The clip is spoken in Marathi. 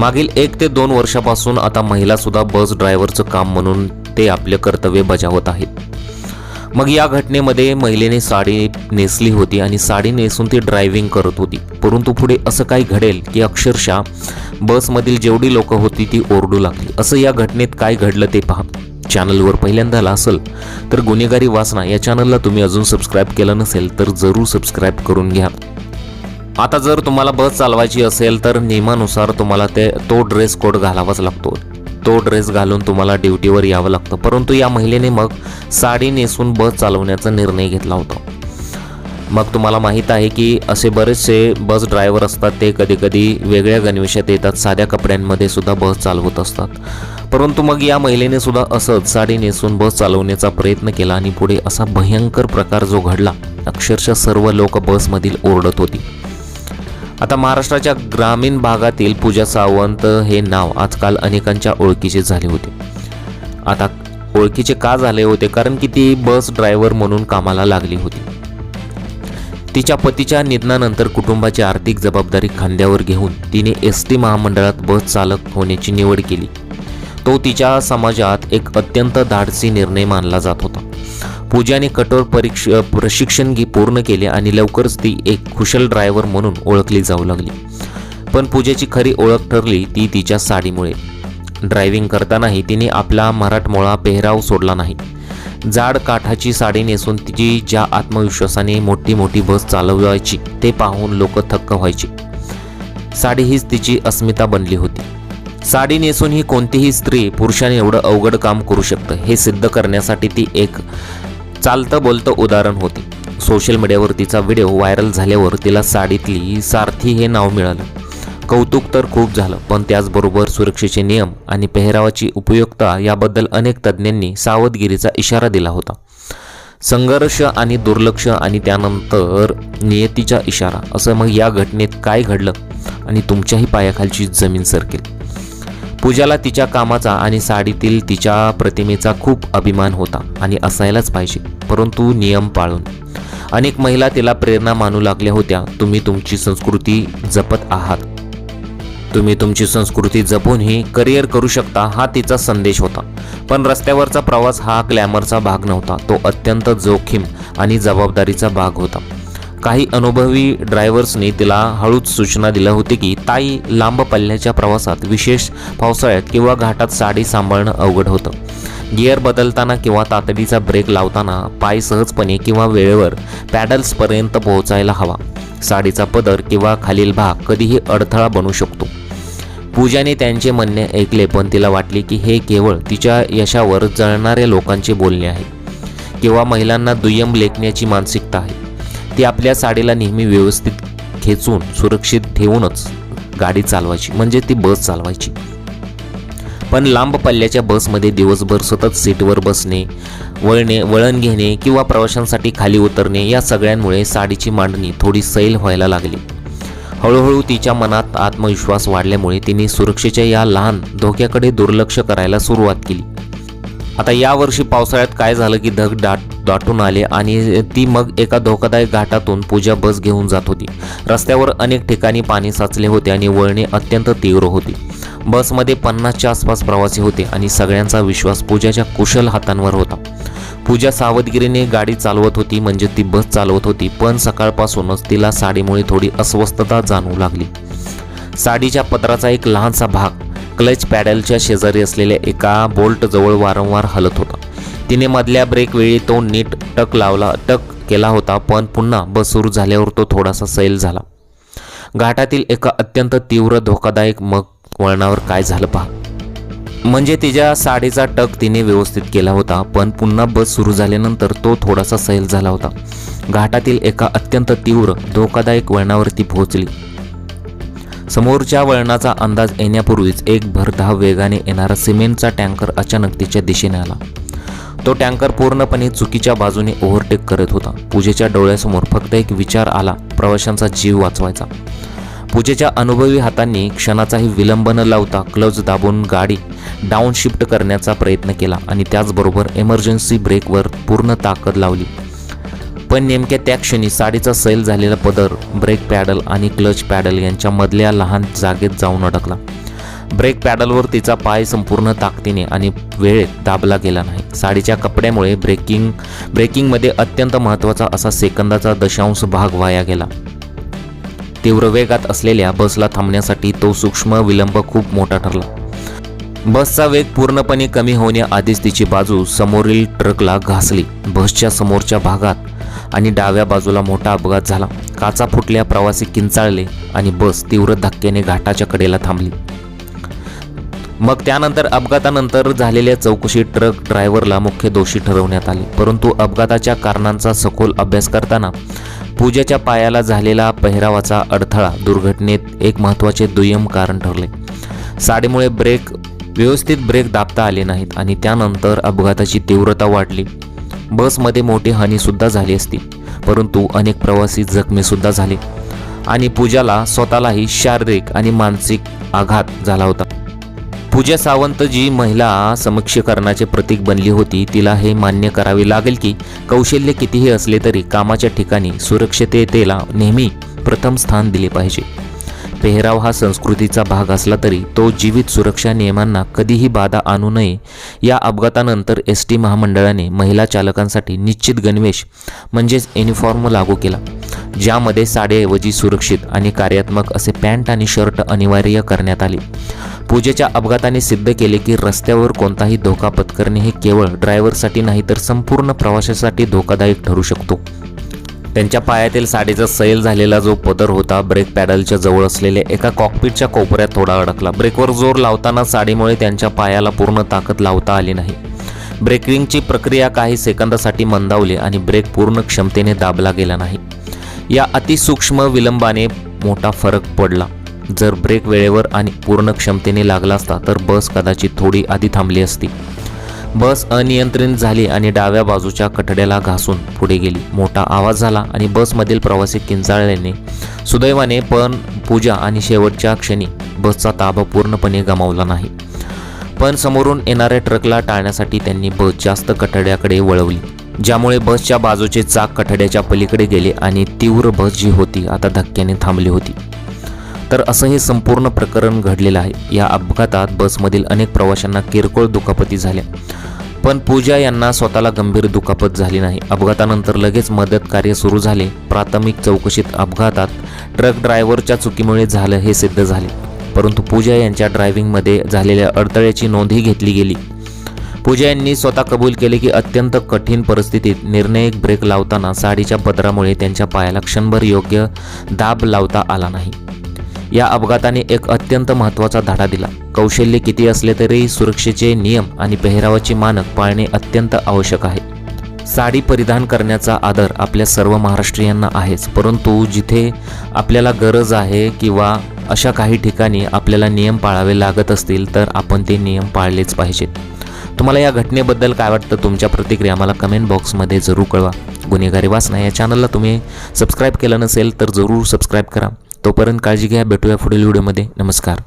मागील एक ते दोन वर्षापासून आता महिला सुद्धा बस ड्रायव्हरचं काम म्हणून ते आपले कर्तव्य बजावत आहेत. मग या घटनेमध्ये महिलेने साडी नेसली होती आणि साडी नेसून ती ड्रायव्हिंग करत होती. परंतु पुढे असं काही घडेल की अक्षरशः बसमधील जेवढी लोक होती ती ओरडू लागली. असं या घटनेत काय घडलं ते पहा. चॅनलवर पहिल्यांदा आला असेल तर गुन्हेगारी वासना या चॅनलला तुम्ही अजून सबस्क्राईब केलं नसेल तर जरूर सबस्क्राईब करून घ्या. आता जर तुम्हाला बस चालवायची असेल तर नियमानुसार तुम्हाला ते तो ड्रेस कोड घालावाच लागतो. तो ड्रेस घालून तुम्हाला ड्युटीवर यावं लागतं. परंतु या महिलेने मग साडी नेसून बस चालवण्याचा निर्णय घेतला होता. मग तुम्हाला माहीत आहे की असे बरेचसे बस ड्रायव्हर असतात ते कधीकधी वेगळ्या गणवेशात येतात साध्या कपड्यांमध्ये सुद्धा बस चालवत असतात. परंतु मग या महिलेने सुद्धा असंच साडी नेसून बस चालवण्याचा प्रयत्न केला आणि पुढे असा भयंकर प्रकार जो घडला अक्षरशः सर्व लोक बसमधील ओरडत होती. आता महाराष्ट्राच्या ग्रामीण भागातील पूजा सावंत हे नाव आजकाल अनेकांच्या ओळखीचे झाले होते. आता ओळखीचे का झाले होते? कारण की ती बस ड्रायव्हर म्हणून कामाला लागली होती. तिच्या पतीच्या निधनानंतर कुटुंबाची आर्थिक जबाबदारी खांद्यावर घेऊन तिने एस टी महामंडळात बस चालक होण्याची निवड केली. तो तिच्या समाजात एक अत्यंत धाडसी निर्णय मानला जात होता. पूजाने कठोर परीक्ष प्रशिक्षण घे पूर्ण केले आणि लवकरच ती एक कुशल ड्रायव्हर म्हणून ओळखली जाऊ लागली. पण पूजेची खरी ओळख ठरली ती तिच्या साडीमुळे. ड्रायव्हिंग करतानाही तिने आपला मराठमोळा पेहराव सोडला नाही. जाड काठाची साडी नेसून तिची ज्या आत्मविश्वासाने मोठी मोठी बस चालवायची ते पाहून लोक थक्क व्हायची. साडी हीच तिची अस्मिता बनली होती. साडी नेसून ही कोणतीही स्त्री पुरुषाने एवढं अवघड काम करू शकतं हे सिद्ध करण्यासाठी ती एक चालतं बोलतं उदाहरण होते. सोशल मीडियावर तिचा व्हिडिओ व्हायरल झाल्यावर तिला साडीतली सारथी हे नाव मिळालं. कौतुक तर खूप झालं पण त्याचबरोबर सुरक्षेचे नियम आणि पेहरावाची उपयुक्तता याबद्दल अनेक तज्ज्ञांनी सावधगिरीचा इशारा दिला होता. संघर्ष आणि दुर्लक्ष आणि त्यानंतर नियतीचा इशारा असं मग या घटनेत काय घडलं आणि तुमच्याही पायाखालची जमीन सरकेल. पूजाला तिच्या कामाचा आणि साडीतील तिच्या प्रतिमेचा खूप अभिमान होता आणि असायलाच पाहिजे परंतु नियम पाळून. अनेक महिला तिला प्रेरणा मानू लागल्या होत्या तुम्ही तुमची संस्कृती जपत आहात. तुम्ही तुमची संस्कृती जपूनही करिअर करू शकता हा तिचा संदेश होता. पण रस्त्यावरचा प्रवास हा ग्लॅमरचा भाग नव्हता तो अत्यंत जोखीम आणि जबाबदारीचा भाग होता. काही अनुभवी ड्रायव्हर्सनी तिला हळूच सूचना दिल्या होती की ताई लांब पल्ल्याच्या प्रवासात विशेष पावसाळ्यात किंवा घाटात साडी सांभाळणं अवघड होतं. गिअर बदलताना किंवा तातडीचा ब्रेक लावताना पाय सहजपणे किंवा वेळेवर पॅडल्सपर्यंत पोहोचायला हवा. साडीचा पदर किंवा खालील भाग कधीही अडथळा बनू शकतो. पूजाने त्यांचे म्हणणे ऐकले पण तिला वाटले की हे केवळ तिच्या यशावर जळणाऱ्या लोकांचे बोलणे आहे. किंवा महिलांना दुय्यम लेखण्याची मानसिकता आहे. ती आपल्या साडीला नेहमी व्यवस्थित खेचून सुरक्षित ठेवूनच गाडी चालवायची. म्हणजे ती बस चालवायची. पण लांब पल्ल्याच्या बसमध्ये दिवसभर सतत सीटवर बसणे वळणे वळण घेणे किंवा प्रवाशांसाठी खाली उतरणे या सगळ्यांमुळे साडीची मांडणी थोडी सैल व्हायला लागली. हळूहळू तिच्या मनात आत्मविश्वास वाढल्यामुळे तिने सुरक्षेच्या या लहान धोक्याकडे दुर्लक्ष करायला सुरुवात केली. आता यावर्षी पावसाळ्यात काय झालं की धग दाट दाटून आले आणि ती मग एका धोकादायक घाटातून पूजा बस घेऊन जात होती. रस्त्यावर अनेक ठिकाणी पाणी साचले होते आणि वळणे अत्यंत तीव्र होती. बसमध्ये पन्नासच्या आसपास प्रवासी होते आणि सगळ्यांचा विश्वास पूजाच्या कुशल हातांवर होता. पूजा सावधगिरीने गाडी चालवत होती म्हणजे ती बस चालवत होती पण सकाळपासूनच तिला साडीमुळे थोडी अस्वस्थता जाणवू लागली. साडीच्या पत्राचा एक लहानसा भाग क्लच पॅडलच्या शेजारी असलेल्या एका बोल्टजवळ वारंवार हलत होता. तिने मधल्या ब्रेक वेळी तो नीट टक लावला टक केला होता पण पुन्हा बस सुरू झाल्यावर तो थोडासा सैल झाला. घाटातील एका अत्यंत तीव्र धोकादायक मग वळणावर काय झालं पहा. म्हणजे तिच्या साडीचा टक तिने व्यवस्थित केला होता पण पुन्हा बस सुरू झाल्यानंतर तो थोडासा सैल झाला होता. घाटातील एका अत्यंत तीव्र धोकादायक वळणावर ती पोहोचली. समोरच्या वळणाचा अंदाज येण्यापूर्वीच एक भरधाव वेगाने येणारा सिमेंटचा टँकर अचानक तिच्या दिशेने आला. तो टँकर पूर्णपणे चुकीच्या बाजूने ओव्हरटेक करत होता. पूजेच्या डोळ्यासमोर फक्त एक विचार आला प्रवाशांचा जीव वाचवायचा. पूजेच्या अनुभवी हातांनी क्षणाचाही विलंब न लावता क्लच दाबून गाडी डाऊन शिफ्ट करण्याचा प्रयत्न केला आणि त्याचबरोबर एमर्जन्सी ब्रेकवर पूर्ण ताकद लावली. पण नेमक्या त्या क्षणी साडीचा सैल झालेला पदर ब्रेक पॅडल आणि क्लच पॅडल यांच्या मधल्या लहान जागेत जाऊन अडकला. ब्रेक पॅडलवर तिचा पाय संपूर्ण ताकदीने आणि वेळेत दाबला गेला नाही. साडीच्या कपड्यामुळे ब्रेकिंग ब्रेकिंगमध्ये अत्यंत महत्त्वाचा असा सेकंदाचा दशांश भाग वाया गेला. तीव्र वेगात असलेल्या बसला थांबण्यासाठी तो सूक्ष्म विलंब खूप मोठा ठरला. बसचा वेग पूर्णपणे कमी होण्याआधीच तिची बाजू समोरील ट्रकला घासली. बसच्या समोरच्या भागात आणि डाव्या बाजूला मोठा अपघात झाला. काचा फुटल्या प्रवासी किंचाळले आणि बस तीव्र धक्क्याने घाटाच्या कडेला थांबली. मग त्यानंतर अपघातानंतर झालेल्या चौकशीत ट्रक ड्रायव्हरला मुख्य दोषी ठरवण्यात आले. परंतु अपघाताच्या कारणांचा सखोल अभ्यास करताना पूजेच्या पायाला झालेला पेहरावाचा अडथळा दुर्घटनेत एक महत्त्वाचे दुय्यम कारण ठरले. साडेमुळे ब्रेक व्यवस्थित ब्रेक दाबता आले नाहीत आणि त्यानंतर अपघाताची तीव्रता वाढली. बसमध्ये मोठी हानीसुद्धा झाली असती. परंतु अनेक प्रवासी जखमीसुद्धा झाले. आणि पूजाला स्वतःलाही शारीरिक आणि मानसिक आघात झाला होता. पूजा सावंत जी महिला समक्षीकरणाचे प्रतीक बनली होती. तिला हे मान्य करावे लागेल की कौशल्य कितीही असले तरी कामाच्या ठिकाणी सुरक्षिततेला नेहमी प्रथम स्थान दिले पाहिजे. पेहराव हा संस्कृतीचा भाग असला तरी तो जीवित सुरक्षा नियमांना कधीही बाधा आणू नये. या अपघातानंतर एस टी महामंडळाने महिला चालकांसाठी निश्चित गणवेश म्हणजेच युनिफॉर्म लागू केला. ज्यामध्ये साडेऐवजी सुरक्षित आणि कार्यात्मक असे पॅन्ट आणि शर्ट अनिवार्य करण्यात आले. पूजेच्या अपघाताने सिद्ध केले की रस्त्यावर कोणताही धोका पत्करणे हे केवळ ड्रायव्हरसाठी नाही तर संपूर्ण प्रवाशासाठी धोकादायक ठरू शकतो. त्यांच्या पायातील साडीचा सैल झालेला जो पदर होता ब्रेक पॅडलच्या जवळ असलेल्या एका कॉकपीटच्या कोपऱ्यात थोडा अडकला. ब्रेकवर जोर लावताना साडीमुळे त्यांच्या पायाला पूर्ण ताकद लावता आली नाही. ब्रेकिंगची प्रक्रिया काही सेकंदासाठी मंदावली आणि ब्रेक पूर्ण क्षमतेने दाबला गेला नाही. या अतिसूक्ष्म विलंबाने मोठा फरक पडला. जर ब्रेक वेळेवर आणि पूर्ण क्षमतेने लागला असता तर बस कदाचित थोडी आधी थांबली असती. बस अनियंत्रित झाली आणि डाव्या बाजूच्या कठड्याला घासून पुढे गेली. मोठा आवाज झाला आणि बसमधील प्रवासी किंचाळल्याने सुदैवाने पण पूजा आणि शेवटच्या क्षणी बसचा ताबा पूर्णपणे गमावला नाही. पण समोरून येणाऱ्या ट्रकला टाळण्यासाठी त्यांनी बस जास्त कठड्याकडे वळवली ज्यामुळे बसच्या बाजूचे चाक कठड्याच्या पलीकडे गेले आणि तीव्र बस जी होती आता धक्क्याने थांबली होती. तर असं हे संपूर्ण प्रकरण घडलेलं आहे. या अपघातात बसमधील अनेक प्रवाशांना किरकोळ दुखापती झाल्या. पण पूजा यांना स्वतःला गंभीर दुखापत झाली नाही. अपघातानंतर लगेच मदत कार्य सुरू झाले. प्राथमिक चौकशीत अपघातात ट्रक ड्रायव्हरच्या चुकीमुळे झालं हे सिद्ध झाले. परंतु पूजा यांच्या ड्रायव्हिंगमध्ये झालेल्या अडथळ्याची नोंदही घेतली गेली. पूजा यांनी स्वतः कबूल केले की अत्यंत कठीण परिस्थितीत निर्णयक ब्रेक लावताना साडीच्या पदरामुळे त्यांच्या पायाला क्षणभर योग्य दाब लावता आला नाही. या अपघाताने एक अत्यंत महत्त्वाचा धडा दिला. कौशल्य किती असले तरी सुरक्षेचे नियम आणि पेहरावाचे मानक पाळणे अत्यंत आवश्यक आहे. साडी परिधान करण्याचा आदर आपल्या सर्व महाराष्ट्रीयांना आहेच परंतु जिथे आपल्याला गरज आहे किंवा अशा काही ठिकाणी आपल्याला नियम पाळावे लागत असतील तर आपण ते नियम पाळलेच पाहिजेत. तुम्हाला या घटनेबद्दल काय वाटतं तुमच्या प्रतिक्रिया मला कमेंट बॉक्समध्ये जरूर कळवा. गुन्हेगारी वासना या चॅनलला तुम्ही सबस्क्राईब केलं नसेल तर जरूर सबस्क्राईब करा. तोपर्यंत काळजी घ्या. भेटूया पुढील व्हिडिओमध्ये नमस्कार.